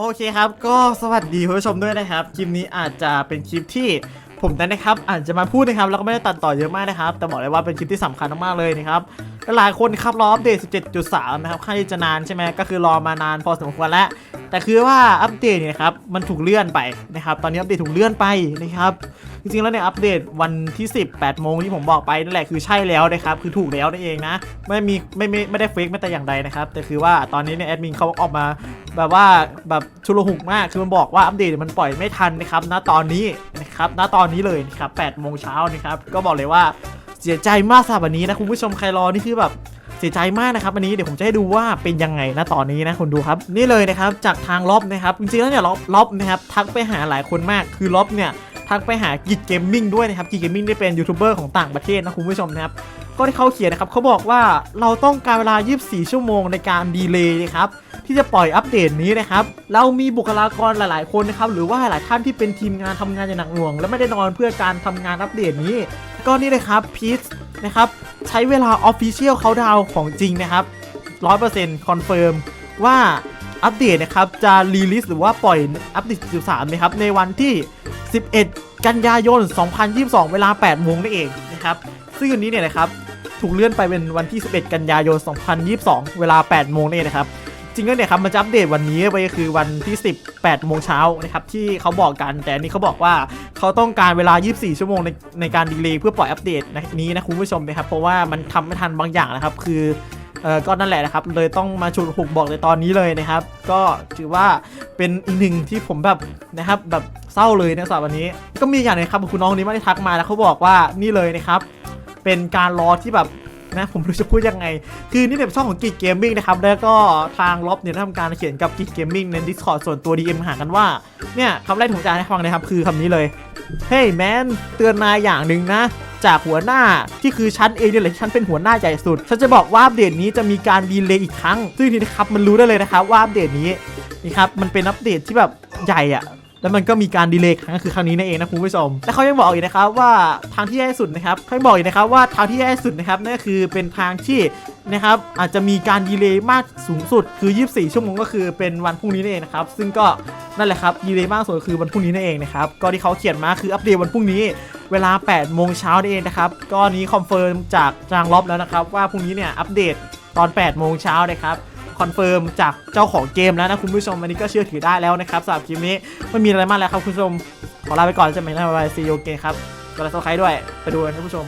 โอเคครับ ก็สวัสดีคุณผู้ชมด้วยนะครับ คลิปนี้อาจจะเป็นคลิปที่ผมนั้นนะครับ อาจจะมาพูดนะครับ แล้วก็ไม่ได้ตัดต่อเยอะมากนะครับ แต่บอกเลยว่าเป็นคลิปที่สำคัญมากๆเลยนะครับ หลายคนครับรออัปเดต 17.3 นะครับค่อนข้างจะนานใช่ไหมก็คือรอมานานพอสมควรแล้ว แต่คือว่าอัปเดตเนี่ยครับมันถูกเลื่อนไปนะครับตอนนี้อัปเดตถูกเลื่อนไปนะครับจริงๆแล้วเนี่ยอัปเดตวันที่ 10 8โมงที่ผมบอกไปนั่นแหละคือใช่แล้วนะครับคือถูกแล้วนั่นเองนะไม่มีไม่ไม่ไม่ได้เฟกแม้แต่อย่างใดนะครับแต่คือว่าตอนนี้เนี่ยแอดมินเขาออกมาแบบว่าแบบชุลหุกมากคือมันบอกว่าอัปเดตมันปล่อยไม่ทันนะครับณตอนนี้นะครับณตอนนี้เลยนะครับ8โมงเช้านะครับก็บอกเลยว่า เสียใจมากสำหรับวันนี้นะคุณผู้ชมใครรอนี่คือแบบเสียใจมากนะครับวันนี้เดี๋ยวผมจะให้ดูว่าเป็นยังไงนะตอนนี้นะคุณดูครับ นี่เลยนะครับจากทางล็อบนะครับจริงๆแล้วเนี่ยล็อบล็อบนะครับทักไปหาหลายคนมากคือล็อบเนี่ยทักไปหากิจเกมมิ่งด้วยนะครับกิจเกมมิ่งได้เป็นยูทูบเบอร์ของต่างประเทศนะคุณผู้ชมนะครับก็ที่เขาเขียนนะครับเขาบอกว่าเราต้องการเวลา 24 ชั่วโมงในการดีเลย์นะครับ ที่จะปล่อยอัปเดตนี้นะครับ เรามีบุคลากรหลาย ๆ คนนะครับหรือว่าหลายท่านที่เป็นทีมงานทำงานอย่างหนักหน่วง และไม่ได้นอนเพื่อการทำงานอัปเดตนี้ ก็นี่เลยครับพีชนะครับใช้เวลา Official เขาดาวของจริงนะครับ100%คอนเฟิร์มว่าอัปเดตนะครับจะรีลิสหรือว่าปล่อยอัปเดต 13 นะครับ ในวันที่ 11 กันยายน 2022 เวลา 8 โมงนั่นเองนะครับ ซึ่งอันนี้เนี่ยนะครับ ถูกเลื่อนไปเป็นวันที่ 11 กันยายน 2022 เวลา 8 โมงนี่นะครับ ริงๆเนี่ยครับมันจะอัปเดตวันนี้ไปคือวันที่ 10 8โมงเช้านะครับที่เขาบอกกันแต่นนี้เขาบอกว่าเขาต้องการเวลา 24 ชั่วโมงในในการดีเลย์เพื่อปล่อยอัปเดตนี้นะคุณผู้ชมนะครับเพราะว่ามันทำไม่ทันบางอย่างนะครับ คือเออก็นั่นแหละนะครับ เลยต้องมาชุดหุกบอกในตอนนี้เลยนะครับ ก็ถือว่าเป็นอีกหนึ่งที่ผมแบบนะครับแบบเศร้าเลยนะสำหรับวันนี้ ก็มีอย่างหนึงครับคุณน้องนี้ม่ได้ทักมาแล้วเขาบอกว่านี่เลยนะครับ เป็นการรอที่แบบ นะ ผมรู้จะพูดยังไง คือนี่เนี่ยช่องของกิจเกมมิ่งนะครับ แล้วก็ทางล็อบเนี่ยทำการเขียนกับกิจเกมมิ่งใน Discord ส่วนตัว DM หากันว่า เนี่ยคำแรกผมจะให้ฟังนะครับ คือคำนี้เลย เฮ้ยแมนเตือนนายอย่างหนึ่งนะจากหัวหน้าที่คือฉันเองเนี่ยแหละที่ฉันเป็นหัวหน้าใหญ่สุด ฉันจะบอกว่าอัปเดตนี้จะมีการดีเลย์อีกครั้ง ซึ่งทีนี้นะครับมันรู้ได้เลยนะครับว่าอัปเดตนี้นี่ครับมันเป็นอัปเดตที่แบบใหญ่อะ แล้วมันก็มีการดีเลย์ครั้งก็คือครั้งนี้นั่นเองนะคุณผู้ชม และเขายังบอกอีกนะครับว่าทางที่แย่สุดนะครับเขายังบอกอีกนะครับว่าทางที่แย่สุดนะครับนั่นก็คือเป็นทางที่นะครับอาจจะมีการดีเลย์มากสูงสุดคือ 24 ชั่วโมงก็คือเป็นวันพรุ่งนี้นั่นเองนะครับซึ่งก็นั่นแหละครับดีเลย์มากสุดคือวันพรุ่งนี้นั่นเองนะครับก็ที่เขาเขียนมาคืออัปเดตวันพรุ่งนี้เวลา 8 โมงเช้านั่นเองนะครับ ก็นี้คอนเฟิร์มจากจางล็อบแล้วนะครับ ว่าพรุ่งนี้เนี่ยอัปเดตตอน 8 โมงเช้านะครับ คอนเฟิร์มจากเจ้าของเกมแล้วนะคุณผู้ชมอันนี้ก็เชื่อถือได้แล้วนะครับสำหรับคลิปนี้ไม่มีอะไรมากแล้วครับคุณผู้ชมขอลาไปก่อนจะไม่ได้บายซีโอเกครับกดไลค์ซับสไครต์ด้วยไปดูกันครับคุณผู้ชม